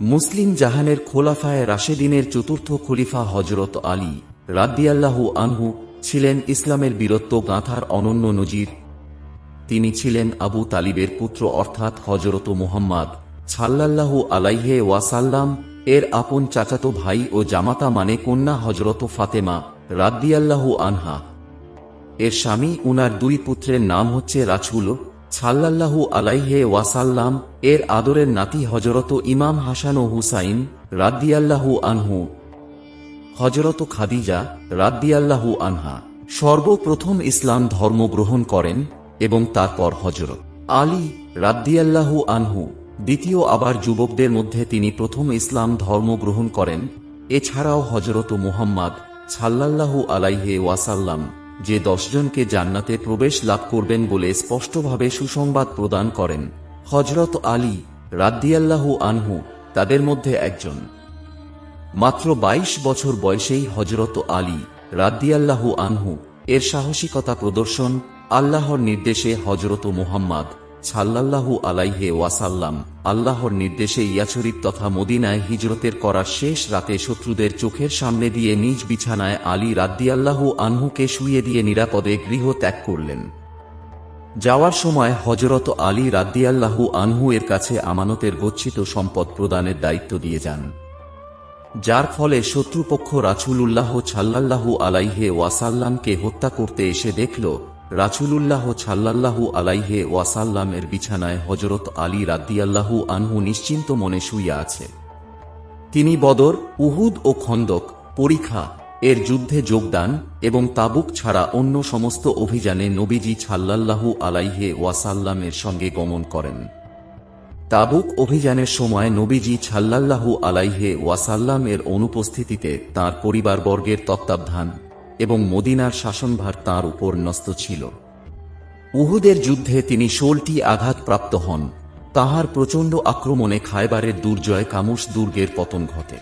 মুসলিম জাহানের খোলাফায় রাশেদিনের চতুর্থ খলিফা হজরত আলী রাদ্দিয়াল্লাহু আনহু ছিলেন ইসলামের বীরত্ব গাঁথার অনন্য নজির। তিনি ছিলেন আবু তালিবের পুত্র অর্থাৎ হজরত মুহাম্মদ ছাল্লাল্লাহু আলাইহে ওয়াসাল্লাম এর আপন চাচাতো ভাই ও জামাতা মানে কন্যা হজরত ফাতেমা রাদ্দিয়াল্লাহু আনহা। এর স্বামী উনার দুই পুত্রের নাম হচ্ছে রাছুল ছাল্লাল্লাহু আলাইহে ওয়াসাল্লাম এর আদরের নাতি হজরত ইমাম হাসান ও হুসাইন রাদ্দিয়াল্লাহু আনহু। হজরত খাদিজা রাদ্দিয়াল্লাহু আনহা সর্বপ্রথম ইসলাম ধর্ম গ্রহণ করেন এবং তারপর হজরত আলী রাদ্দিয়াল্লাহু আনহু, দ্বিতীয় আবার যুবকদের মধ্যে তিনি প্রথম ইসলাম ধর্ম গ্রহণ করেন। এছাড়াও হজরত মুহাম্মদ ছাল্লাল্লাহু আলাইহে ওয়াসাল্লাম যে দশজনকে জান্নাতে প্রবেশ লাভ করবেন বলে স্পষ্টভাবে সুসংবাদ প্রদান করেন হজরত আলী রাদ্দিয়াল্লাহু আনহু, তাদের মধ্যে একজন। মাত্র ২২ বছর বয়সেই হজরত আলী রাদ্দিয়াল্লাহু আনহু এর সাহসিকতা প্রদর্শন আল্লাহর নির্দেশে হজরত মুহাম্মদ সাল্লাল্লাহু আলাইহে ওয়াসাল্লাম আল্লাহর নির্দেশে ইয়াছরিফ তথা মদিনায় হিজরতের করার শেষ রাতে শত্রুদের চোখের সামনে দিয়ে নিজ বিছানায় আলী রাদ্দিয়াল্লাহু আনহুকে শুইয়ে দিয়ে নিরাপদে গৃহ ত্যাগ করলেন। যাওয়ার সময় হজরত আলী রাদ্দিয়াল্লাহু আনহু এর কাছে আমানতের গচ্ছিত সম্পদ প্রদানের দায়িত্ব দিয়ে যান। যার ফলে শত্রুপক্ষ রাছুলুল্লাহ ছাল্লাল্লাহু আলাইহে ওয়াসাল্লামকে হত্যা করতে এসে দেখল রাছুলুল্লাহ ছাল্লাল্লাহু আলাইহে ওয়াসাল্লামের বিছানায় হজরত আলী রাদ্দিয়াল্লাহু আনহু নিশ্চিন্ত মনে শুইয়া আছে। তিনি বদর, উহুদ ও খন্দক, পরীক্ষা, এর যুদ্ধে যোগদান এবং তাবুক ছাড়া অন্য সমস্ত অভিযানে নবীজি ছাল্লাল্লাহু আলাইহে ওয়াসাল্লামের সঙ্গে গমন করেন। তাবুক অভিযানের সময় নবীজি ছাল্লাল্লাহু আলাইহে ওয়াসাল্লাম এর অনুপস্থিতিতে তাঁর পরিবারবর্গের তত্ত্বাবধান এবং মদিনার শাসনভার তাঁর উপর ন্যস্ত ছিল। উহুদের যুদ্ধে তিনি ষোলটি আঘাতপ্রাপ্ত হন। তাহার প্রচণ্ড আক্রমণে খায়বারের দুর্জয় কামুস দুর্গের পতন ঘটে।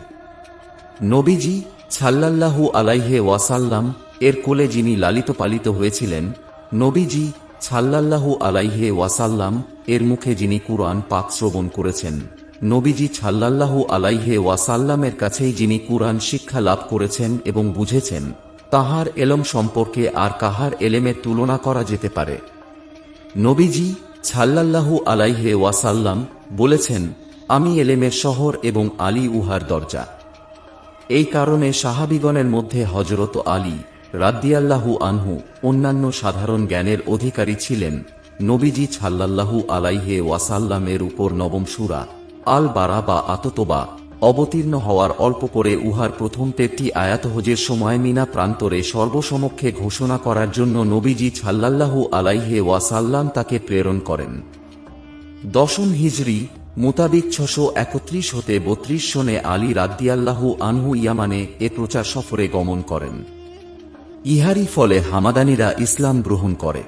নবীজি ছাল্লাল্লাহু আলাইহে ওয়াসাল্লাম এর কোলে যিনি লালিত পালিত হয়েছিলেন, নবীজি ছাল্লাল্লাহু আলাইহে ওয়াসাল্লাম এর মুখে যিনি কুরআন পাক শ্রবণ করেছেন, নবীজি ছাল্লাল্লাহু আলাইহে ওয়াসাল্লামের কাছেই যিনি কুরআন শিক্ষা লাভ করেছেন এবং বুঝেছেন তাহার এলম সম্পর্কে আর কাহার এলেমের তুলনা করা যেতে পারে। নবীজি ছাল্লাল্লাহু আলাইহে ওয়াসাল্লাম বলেছেন, আমি এলেমের শহর এবং আলী উহার দরজা। এই কারণে সাহাবিগণের মধ্যে হজরত আলী রাদ্দিয়াল্লাহু আনহু অন্যান্য সাধারণ জ্ঞানের অধিকারী ছিলেন। নবীজি ছাল্লাল্লাহু আলাইহে ওয়াসাল্লামের উপর নবম সুরা আল বারা বা আততবা অবতীর্ণ হওয়ার অল্প করে উহার প্রথম তেরটি আয়াত হজের সময় মিনা প্রান্তরে সর্বসমক্ষে ঘোষণা করার জন্য নবীজি ছাল্লাল্লাহু আলাইহে ওয়াসাল্লাম তাকে প্রেরণ করেন। দশম হিজরি মোতাবিক ছশো একত্রিশ হতে বত্রিশ সনে আলী রাদ্দিয়াল্লাহু আনহু ইয়ামানে এ প্রচার সফরে গমন করেন। ইহারি ফলে হামাদানিরা ইসলাম গ্রহণ করে।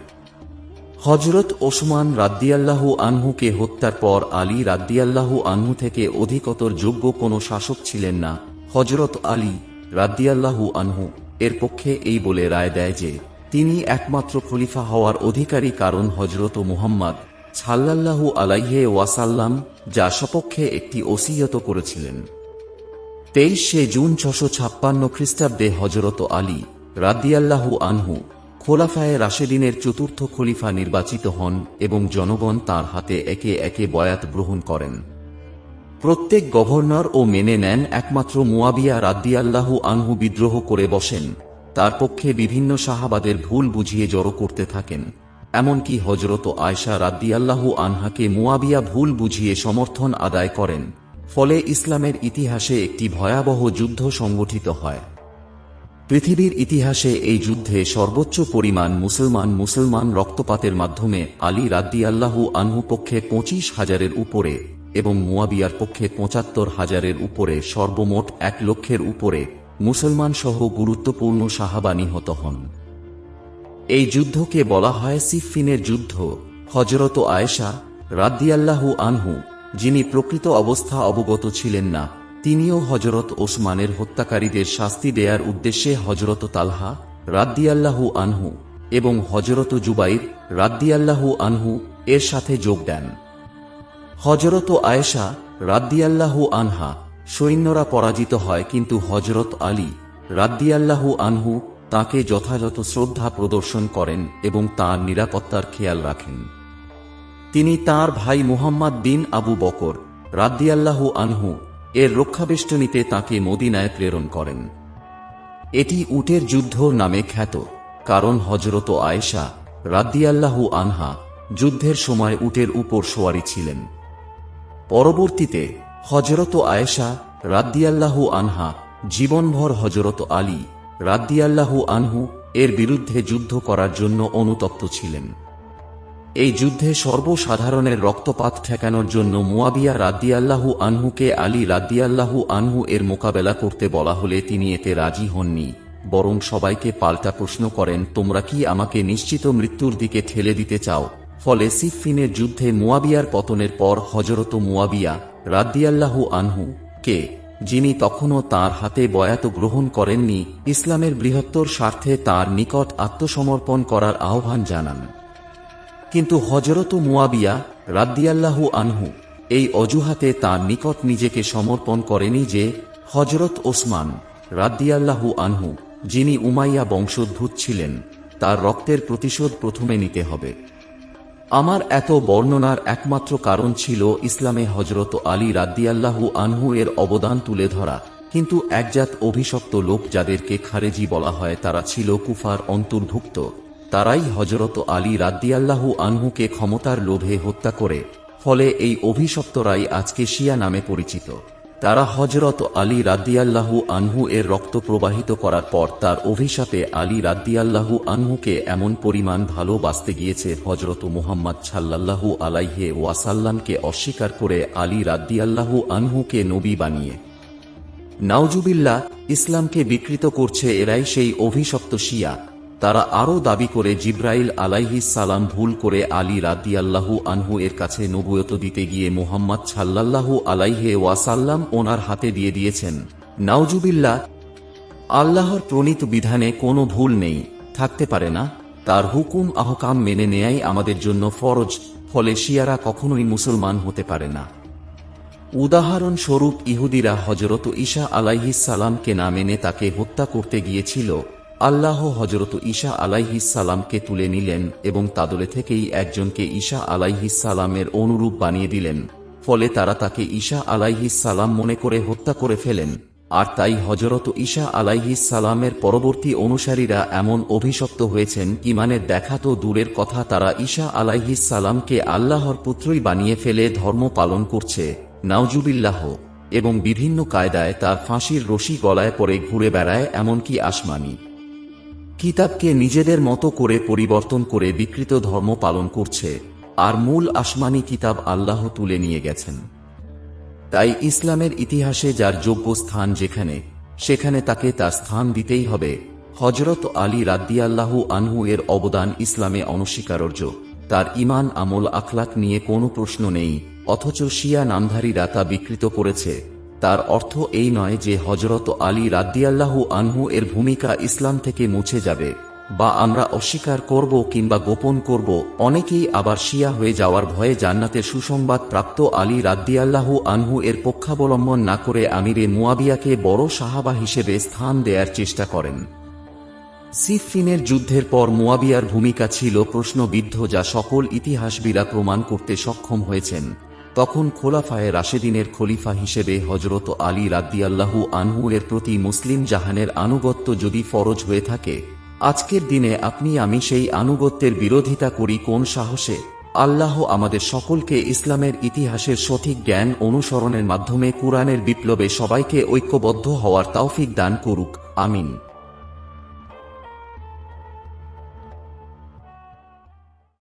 হজরত ওসমান রাদ্দিয়াল্লাহু আনহুকে হত্যার পর আলী রাদ্দিয়াল্লাহু আনহু থেকে অধিকতর যোগ্য কোনো শাসক ছিলেন না। হজরত আলী রাদ্দিয়াল্লাহু আনহু এর পক্ষে এই বলে রায় দেয় যে, তিনি একমাত্র খলিফা হওয়ার অধিকারী কারণ হজরত মুহাম্মদ ছাল্লাল্লাহু আলাইহে ওয়াসাল্লাম, যা সপক্ষে একটি ওসিয়ত করেছিলেন। তেইশে জুন ছশো ছাপ্পান্ন খ্রিস্টাব্দে হজরত আলী রাদ্দিয়াল্লাহু আনহু খোলাফায়ে রাশেদিনের চতুর্থ খলিফা নির্বাচিত হন এবং জনগণ তার হাতে একে একে বয়াত গ্রহণ করেন। প্রত্যেক গভর্নর ও মেনে নেন একমাত্র মুয়াবিয়া রাদ্দিয়াল্লাহু আনহু বিদ্রোহ করে বসেন। তার পক্ষে বিভিন্ন সাহাবাদের ভুল বুঝিয়ে জড়ো করতে থাকেন। এমনকি হজরত আয়সা রাদ্দিয়াল্লাহু আনহাকে মুয়াবিয়া ভুল বুঝিয়ে সমর্থন আদায় করেন। ফলে ইসলামের ইতিহাসে একটি ভয়াবহ যুদ্ধ সংগঠিত হয়। পৃথিবীর ইতিহাসে এই যুদ্ধে সর্বোচ্চ পরিমাণ মুসলমান মুসলমান রক্তপাতের মাধ্যমে আলী রাদ্দি রাদ্দিয়াল্লাহু আনহু পক্ষে পঁচিশ হাজারের উপরে এবং মুয়াবিয়ার পক্ষে পঁচাত্তর হাজারের উপরে সর্বমোট এক লক্ষের উপরে মুসলমান সহ গুরুত্বপূর্ণ সাহাবা নিহত হন। এই যুদ্ধকে বলা হয় সিফিনের যুদ্ধ। হজরত আয়েশা রাদ্দিয়াল্লাহু আনহু, যিনি প্রকৃত অবস্থা অবগত ছিলেন না তিনিও হজরত ওসমানের হত্যাকারীদের শাস্তি দেয়ার উদ্দেশ্যে হজরত তালহা রাদ্দিয়াল্লাহু আনহু এবং হজরত জুবাইর রাদ্দিয়াল্লাহু আনহু এর সাথে যোগ দেন। হজরত আয়েশা রাদ্দিয়াল্লাহু আনহা সৈন্যরা পরাজিত হয় কিন্তু হজরত আলী রাদ্দিয়াল্লাহু আনহু তাকে যথাযথ শ্রদ্ধা প্রদর্শন করেন এবং তার নিরাপত্তার খেয়াল রাখেন। তিনি তার ভাই মুহাম্মদ বিন আবু বকর রাদ্দিয়াল্লাহু আনহু এর রক্ষাবেষ্টনীতে তাকে মদিনায় প্রেরণ করেন। এটি উটের যুদ্ধ নামে খ্যাত, কারণ হজরত আয়েশা রাদ্দিয়াল্লাহু আনহা যুদ্ধের সময় উটের উপর সোয়ারি ছিলেন। পরবর্তীতে হজরত আয়েশা রাদ্দিয়াল্লাহু আনহা জীবনভর হজরত আলী রাদ্দিয়াল্লাহু আনহু এর বিরুদ্ধে যুদ্ধ করার জন্য অনুতপ্ত ছিলেন। এই যুদ্ধে সর্বসাধারণের রক্তপাত ঠেকানোর জন্য মুয়াবিয়া রাদ্দিয়াল্লাহু আনহুকে আলী রাদ্দিয়াল্লাহু আনহু এর মোকাবেলা করতে বলা হলে তিনি এতে রাজি হননি। বরং সবাইকে পাল্টা প্রশ্ন করেন, তোমরা কি আমাকে নিশ্চিত মৃত্যুর দিকে ঠেলে দিতে চাও? ফলে সিফিনের যুদ্ধে মুয়াবিয়ার পতনের পর হজরত মুয়াবিয়া রাদ্দিয়াল্লাহু আনহু কে, যিনি তখনও তার হাতে বয়াত গ্রহণ করেননি, ইসলামের বৃহত্তর স্বার্থে তার নিকট আত্মসমর্পণ করার আহ্বান জানান। কিন্তু হজরত মুয়াবিয়া রাদ্দিয়াল্লাহু আনহু এই অজুহাতে তার নিকট নিজেকে সমর্পণ করেনি যে হজরত ওসমান রাদ্দিয়াল্লাহু আনহু, যিনি উমাইয়া বংশোদ্ভূত ছিলেন, তার রক্তের প্রতিশোধ প্রথমে নিতে হবে। আমার এত বর্ণনার একমাত্র কারণ ছিল ইসলামে হজরত আলী রাদ্দিয়াল্লাহু আনহু এর অবদান তুলে ধরা, কিন্তু একজাত অভিশপ্ত লোক যাদেরকে খারেজি বলা হয় তারা ছিল কুফার অন্তর্ভুক্ত। তারাই হজরত আলী রাদ্দিয়াল্লাহু আনহুকে ক্ষমতার লোভে হত্যা করে, ফলে এই অভিশপ্তরাই আজকে শিয়া নামে পরিচিত। তারা হজরত আলী রাদ্দিয়াল্লাহু আনহু এর রক্ত প্রবাহিত করার পর তার অভিশাপে আলী রাদ্দিয়াল্লাহু আনহুকে এমন পরিমাণ ভালোবাসতে গিয়েছে হজরত মুহাম্মদ সাল্লাল্লাহু আলাইহে ওয়াসাল্লামকে অস্বীকার করে আলী রাদ্দিয়াল্লাহু আনহুকে নবী বানিয়ে। নাওজুবিল্লাহ ইসলামকে বিকৃত করছে এরাই সেই অভিশপ্ত শিয়া। তারা আরও দাবি করে জিব্রাইল আলাইহিস সালাম ভুল করে আলী রাদিয়াল্লাহু আনহু এর কাছে নবুয়ত দিতে গিয়ে মোহাম্মদ সাল্লাল্লাহু আলাইহে ওয়াসাল্লাম ওনার হাতে দিয়ে দিয়েছেন। নাওজুবিল্লাহ আল্লাহর প্রণীত বিধানে কোনো ভুল নেই, থাকতে পারে না। তার হুকুম আহকাম মেনে নেয়াই আমাদের জন্য ফরজ, ফলে শিয়ারা কখনোই মুসলমান হতে পারে না। উদাহরণস্বরূপ ইহুদিরা হজরত ঈশা আলাইহিস সালামকে না মেনে তাকে হত্যা করতে গিয়েছিল। আল্লাহ হজরত ঈশা সালামকে তুলে নিলেন এবং তাদলে থেকেই একজনকে ঈশা সালামের অনুরূপ বানিয়ে দিলেন। ফলে তারা তাকে ঈশা সালাম মনে করে হত্যা করে ফেলেন। আর তাই হজরত ঈশা সালামের পরবর্তী অনুসারীরা এমন অভিশপ্ত হয়েছেন ইমানের দেখা তো দূরের কথা তারা ঈশা সালামকে আল্লাহর পুত্রই বানিয়ে ফেলে ধর্ম পালন করছে। নাওজুবিল্লাহ এবং বিভিন্ন কায়দায় তার ফাঁসির রশি গলায় পরে ঘুরে বেড়ায় এমনকি আসমানি। কিতাবকে নিজেদের মতো করে পরিবর্তন করে বিকৃত ধর্ম পালন করছে, আর মূল আসমানি কিতাব আল্লাহ তুলে নিয়ে গেছেন। তাই ইসলামের ইতিহাসে যার যোগ্য স্থান যেখানে, সেখানে তাকে তার স্থান দিতেই হবে। হজরত আলী রাদ্দিয়াল্লাহু আনহু এর অবদান ইসলামে অনস্বীকার্য তার ইমান আমল আখলাক নিয়ে কোনো প্রশ্ন নেই, অথচ শিয়া নামধারীরা তা বিকৃত করেছে। তার অর্থ এই নয় যে হজরত আলী রাদ্দিয়াল্লাহু আনহু এর ভূমিকা ইসলাম থেকে মুছে যাবে, বা আমরা অস্বীকার করব কিংবা গোপন করব, অনেকেই আবার শিয়া হয়ে যাওয়ার ভয়ে জান্নাতের সুসংবাদ প্রাপ্ত আলী রাদ্দিয়াল্লাহু আনহু এর পক্ষাবলম্বন না করে আমিরে মুয়াবিয়াকে বড় সাহাবা হিসেবে স্থান দেয়ার চেষ্টা করেন। সিফিনের যুদ্ধের পর মুয়াবিয়ার ভূমিকা ছিল প্রশ্নবিদ্ধ যা সকল ইতিহাসবিরা প্রমাণ করতে সক্ষম হয়েছেন। তখন খোলাফায়ে রাশেদিনের খলিফা হিসেবে হজরত আলী রাদ্দিয়াল্লাহু আনহু এর প্রতি মুসলিম জাহানের আনুগত্য যদি ফরজ হয়ে থাকে, আজকের দিনে আপনি আমি সেই আনুগত্যের বিরোধিতা করি কোন সাহসে? আল্লাহ আমাদের সকলকে ইসলামের ইতিহাসের সঠিক জ্ঞান অনুসরণের মাধ্যমে কুরআনের বিপ্লবে সবাইকে ঐক্যবদ্ধ হওয়ার তৌফিক দান করুক, আমিন।